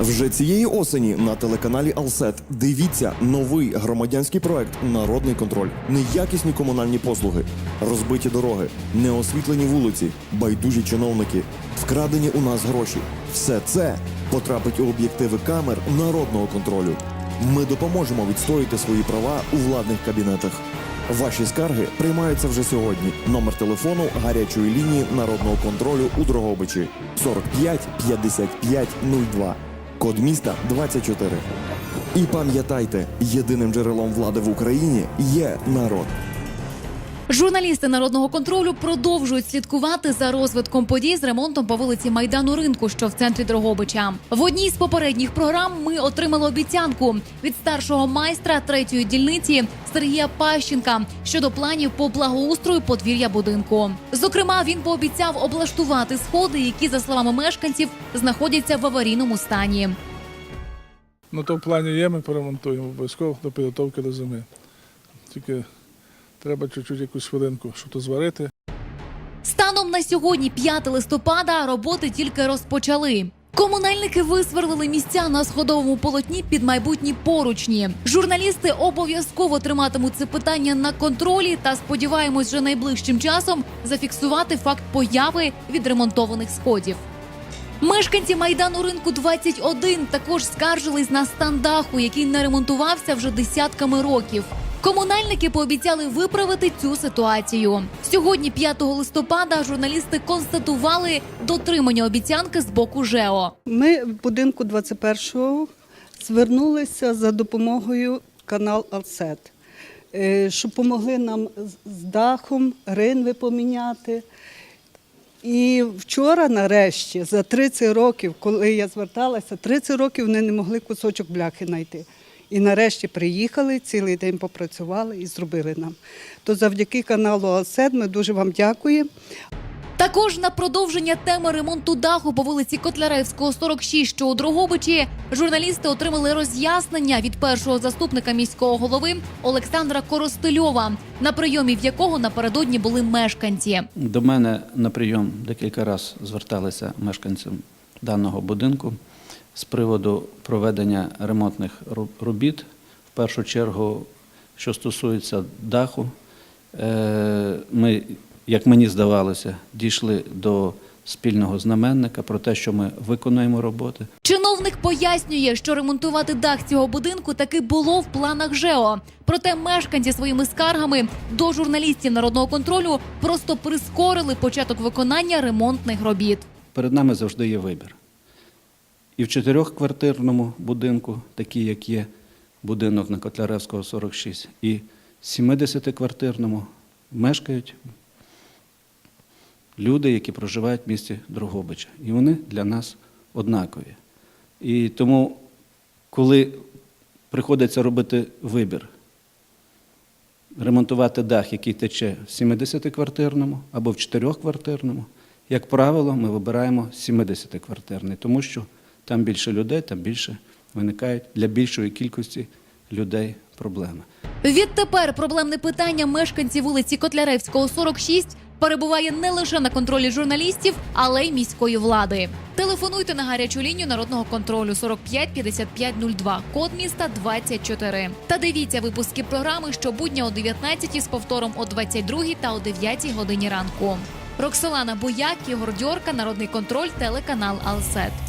Вже цієї осені на телеканалі Алсет дивіться новий громадянський проект Народний контроль. Неякісні комунальні послуги, розбиті дороги, неосвітлені вулиці, байдужі чиновники, вкрадені у нас гроші. Все це потрапить у об'єктиви камер народного контролю. Ми допоможемо відстояти свої права у владних кабінетах. Ваші скарги приймаються вже сьогодні. Номер телефону гарячої лінії народного контролю у Дрогобичі 45 55 02. Код міста 24. І пам'ятайте, єдиним джерелом влади в Україні є народ. Журналісти народного контролю продовжують слідкувати за розвитком подій з ремонтом по вулиці Майдану Ринку, що в центрі Дрогобича. В одній з попередніх програм ми отримали обіцянку від старшого майстра третьої дільниці Сергія Пащенка щодо планів по благоустрою подвір'я будинку. Зокрема, він пообіцяв облаштувати сходи, які, за словами мешканців, знаходяться в аварійному стані. Ну, то в плані є, ми поремонтуємо обов'язково до підготовки до зими. Тільки треба чуть-чуть якусь хвилинку, то зварити. Станом на сьогодні, 5 листопада, роботи тільки розпочали. Комунальники висверлили місця на сходовому полотні під майбутні поручні. Журналісти обов'язково триматимуть це питання на контролі та сподіваємось, вже найближчим часом зафіксувати факт появи відремонтованих сходів. Мешканці майдану ринку 21 також скаржились на стан даху, який не ремонтувався вже десятками років. Комунальники пообіцяли виправити цю ситуацію. Сьогодні, 5 листопада, журналісти констатували дотримання обіцянки з боку ЖЕО. Ми в будинку 21-го звернулися за допомогою канал Алсет, е, щоб допомогли нам з- дахом, ринви поміняти. І вчора, нарешті, за 30 років, коли я зверталася, 30 років вони не могли кусочок бляхи знайти. І нарешті приїхали, цілий день попрацювали і зробили нам. То завдяки каналу Алсет ми дуже вам дякуємо. Також на продовження теми ремонту даху по вулиці Котляревського, 46, що у Дрогобичі, журналісти отримали роз'яснення від першого заступника міського голови Олександра Коростельова, на прийомі в якого напередодні були мешканці. До мене на прийом декілька разів зверталися мешканці даного будинку з приводу проведення ремонтних робіт. В першу чергу, що стосується даху, е, ми, як мені здавалося, дійшли до спільного знаменника про те, що ми виконуємо роботи. Чиновник пояснює, що ремонтувати дах цього будинку таки було в планах ЖЕО. Проте мешканці своїми скаргами до журналістів народного контролю просто прискорили початок виконання ремонтних робіт. Перед нами завжди є вибір. І в чотирьохквартирному будинку, такий як є будинок на Котляревського 46, і в 70-квартирному мешкають люди, які проживають в місті Дрогобича. І вони для нас однакові. І тому, коли приходиться робити вибір, ремонтувати дах, який тече в 70-квартирному або в 4-квартирному, як правило, ми вибираємо 70-квартирний, тому що там більше людей, там більше виникають для більшої кількості людей проблеми. Відтепер проблемне питання мешканців вулиці Котляревського, 46 перебуває не лише на контролі журналістів, але й міської влади. Телефонуйте на гарячу лінію народного контролю 45 55 02, код міста 24. Та дивіться випуски програми щобудня о 19 з повтором о 22 та о 9 годині ранку. Роксолана Буяк, Ігор Дьорка, Народний контроль, телеканал Алсет.